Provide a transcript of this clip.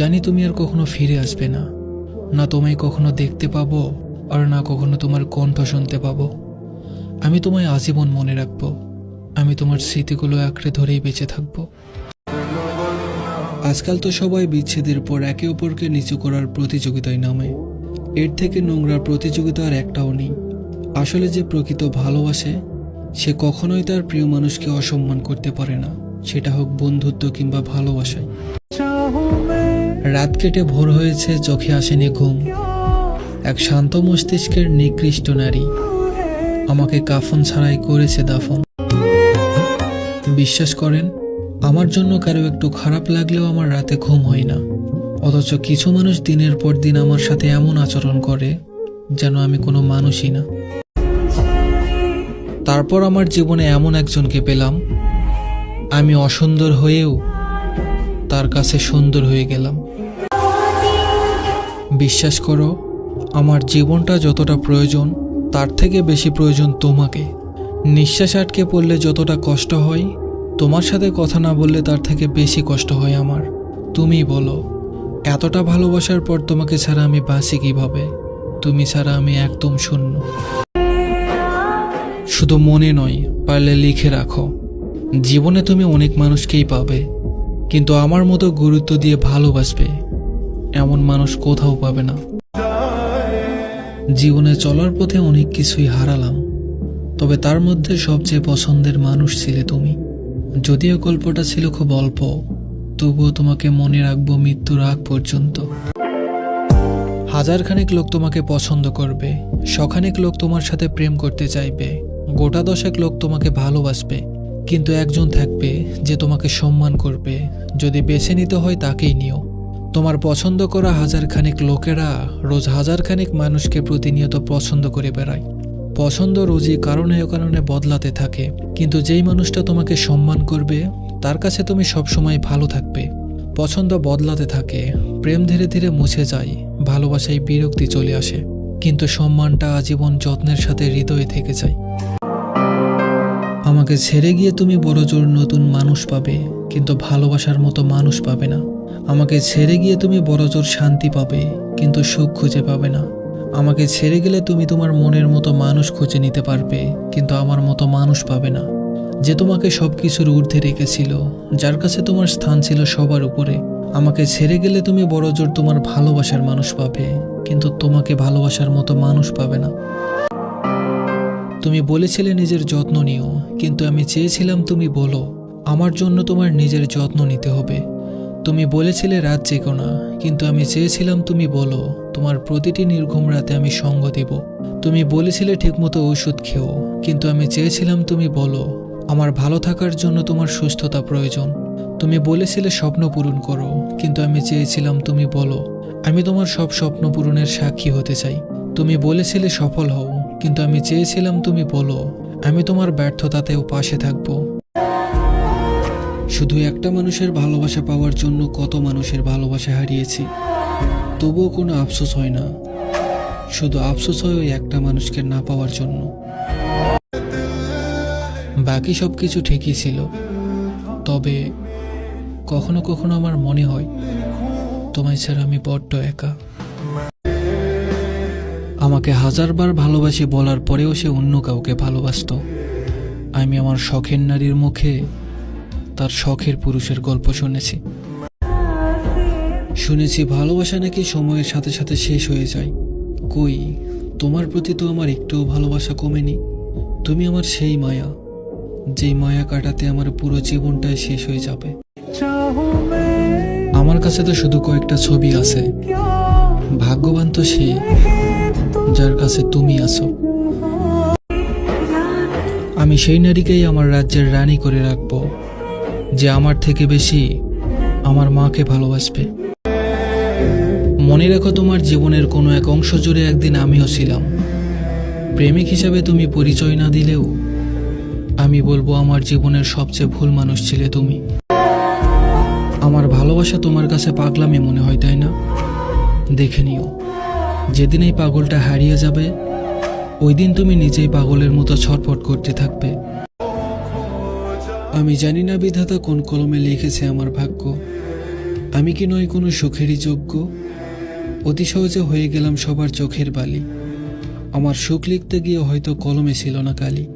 জানি তুমি আর কখনো ফিরে আসবে না। না তোমায় কখনো দেখতে পাবো আর না কখনো তোমার কণ্ঠ শুনতে পাবো। আমি তোমায় আজীবন মনে রাখব। আমি তোমার স্মৃতিগুলো আঁকড়ে ধরেই বেঁচে থাকব। আজকাল তো সবাই বিচ্ছেদের পর একে অপরকে নিচু করার প্রতিযোগিতায় নামে। এর থেকে নোংরা প্রতিযোগিতা আর একটাও নেই। আসলে যে প্রকৃত ভালোবাসে, সে কখনোই তার প্রিয় মানুষকে অসম্মান করতে পারে না। সেটা হোক বন্ধুত্ব কিংবা ভালোবাসায়। রাত কেটে ভোর হয়েছে, চোখে আসেনি ঘুম। এক শান্ত মস্তিষ্কের নিকৃষ্ট নারী। আমাকে কাফন ছাড়াই করেছে দাফন। বিশ্বাস করেন, আমার জন্য কারও একটু খারাপ লাগলেও আমার রাতে ঘুম হয় না। অথচ কিছু মানুষ দিনের পর দিন আমার সাথে এমন আচরণ করে, যেন আমি কোনো মানুষই না। তারপর আমার জীবনে এমন একজনকে পেলাম, আমি অসুন্দর হয়েও তার কাছে সুন্দর হয়ে গেলাম। বিশ্বাস করো, আমার জীবনটা যতটা প্রয়োজন, তার থেকে বেশি প্রয়োজন তোমাকে। নিঃশ্বাস আটকে পড়লে যতটা কষ্ট হয়, তোমার সাথে কথা না বললে তার থেকে বেশি কষ্ট হয় আমার। তুমি বলো, এতটা ভালোবাসার পর তোমাকে ছাড়া আমি বাঁচি কীভাবে? তুমি ছাড়া আমি একদম শূন্য। শুধু মনে নয়, পারলে লিখে রাখো। জীবনে তুমি অনেক মানুষকেই পাবে, কিন্তু আমার মতো গুরুত্ব দিয়ে ভালোবাসবে। এমন মানুষ কোথাও পাবে না। জীবনে চলার পথে অনেক কিছুই হারালাম, তবে তার মধ্যে সবচেয়ে পছন্দের মানুষ ছিলে তুমি। যদিও গল্পটা ছিল খুব অল্প, তবুও তোমাকে মনে রাখব মৃত্যুর আগ পর্যন্ত। হাজারখানেক লোক তোমাকে পছন্দ করবে, শখানেক লোক তোমার সাথে প্রেম করতে চাইবে, গোটা দশেক লোক তোমাকে ভালোবাসবে, কিন্তু একজন থাকবে যে তোমাকে সম্মান করবে, যদি বেছে নিতে হয় তাকেই নিও। তোমার পছন্দ করা হাজারখানেক লোকেরা রোজ হাজারখানেক মানুষকে প্রতিনিয়ত পছন্দ করে বেড়ায়। পছন্দ রোজই কারণে কারণে বদলাতে থাকে। কিন্তু যেই মানুষটা তোমাকে সম্মান করবে, তার কাছে তুমি সবসময় ভালো থাকবে। পছন্দ বদলাতে থাকে, প্রেম ধীরে ধীরে মুছে যায়, ভালোবাসায় বিরক্তি চলে আসে। কিন্তু সম্মানটা আজীবন যত্নের সাথে হৃদয়ে থেকে যায়। আমাকে ছেড়ে গিয়ে তুমি বড় জোর নতুন মানুষ পাবে, কিন্তু ভালোবাসার মতো মানুষ পাবে না। আমাকে ছেড়ে গিয়ে তুমি বড়জোর শান্তি পাবে, কিন্তু সুখ খুঁজে পাবে না। আমাকে ছেড়ে গেলে তুমি তোমার মনের মতো মানুষ খুঁজে নিতে পারবে, কিন্তু আমার মতো মানুষ পাবে না। যে তোমাকে সব কিছুর ঊর্ধ্বে রেখেছিল, যার কাছে তোমার স্থান ছিল সবার উপরে। আমাকে ছেড়ে গেলে তুমি বড় জোর তোমার ভালোবাসার মানুষ পাবে, কিন্তু তোমাকে ভালোবাসার মতো মানুষ পাবে না। তুমি বলেছিলে নিজের যত্ন নিও, কিন্তু আমি চেয়েছিলাম তুমি বলো, আমার জন্য তোমার নিজের যত্ন নিতে হবে। তুমি বলেছিলে রাত জেগো না, কিন্তু আমি চেয়েছিলাম তুমি বলো, তোমার প্রতিটি নির্ঘুম রাতে আমি সঙ্গ দেব। তুমি বলেছিলে ঠিকমতো ওষুধ খেও, কিন্তু আমি চেয়েছিলাম তুমি বলো, আমার ভালো থাকার জন্য তোমার সুস্থতা প্রয়োজন। তুমি বলেছিলে স্বপ্ন পূরণ করো, কিন্তু আমি চেয়েছিলাম তুমি বলো, আমি তোমার সব স্বপ্ন পূরণের সাক্ষী হতে চাই। তুমি বলেছিলে সফল হও, কিন্তু আমি চেয়েছিলাম তুমি বলো, আমি তোমার ব্যর্থতাতেও পাশে থাকব। শুধু একটা মানুষের ভালোবাসা পাওয়ার জন্য কত মানুষের ভালোবাসা হারিয়েছি? তবুও কোনো আফসোস হয় না। শুধু আফসোস হয় ওই একটা মানুষকে না পাওয়ার জন্য। বাকি সব কিছু ঠিকই ছিল। তবে কখনো কখনো আমার মনে হয়, তোমায় ছাড়া আমি বড্ড একা। আমাকে হাজারবার ভালোবাসি বলার পরেও সে অন্য কাউকে ভালোবাসতো। আমি আমার শখের নারীর মুখে তার শখের পুরুষের গল্প শুনেছি। শুনেছি ভালোবাসা নাকি সময়ের সাথে সাথে শেষ হয়ে যায়। কই, তোমার প্রতি তো আমার একটুও ভালোবাসা কমেনি। তুমি আমার সেই মায়া, যেই মায়া কাটাতে আমার পুরো জীবনটাই শেষ হয়ে যাবে। আমার কাছে তো শুধু কয়েকটা ছবি আছে। ভাগ্যবান তো সে, যার কাছে তুমি আছো। আমি সেই নারীকেই আমার রাজ্যের রানী করে রাখব। যে আমার থেকে বেশি আমার মাকে ভালোবাসবে। মনে রেখো তোমার জীবনের কোনো এক অংশ জুড়ে একদিন আমিও ছিলাম। প্রেমিক হিসাবে তুমি পরিচয় না দিলেও আমি বলব আমার জীবনের সবচেয়ে ভুল মানুষ ছিলে তুমি। আমার ভালোবাসা তোমার কাছে পাগলামি মনে হয়, তাই না? দেখে নিও, যেদিন এই পাগলটা হারিয়ে যাবে, ওই দিন তুমি নিজেই পাগলের মতো ছটফট করতে থাকবে। আমি জানি না বিধাতা কোন কলমে লিখেছে আমার ভাগ্য। আমি কি নয় কোনো সুখেরই যোগ্য? অতি সহজে হয়ে গেলাম সবার চোখের বালি। আমার সুখ লিখতে গিয়ে হয়তো কলমে ছিল না কালি।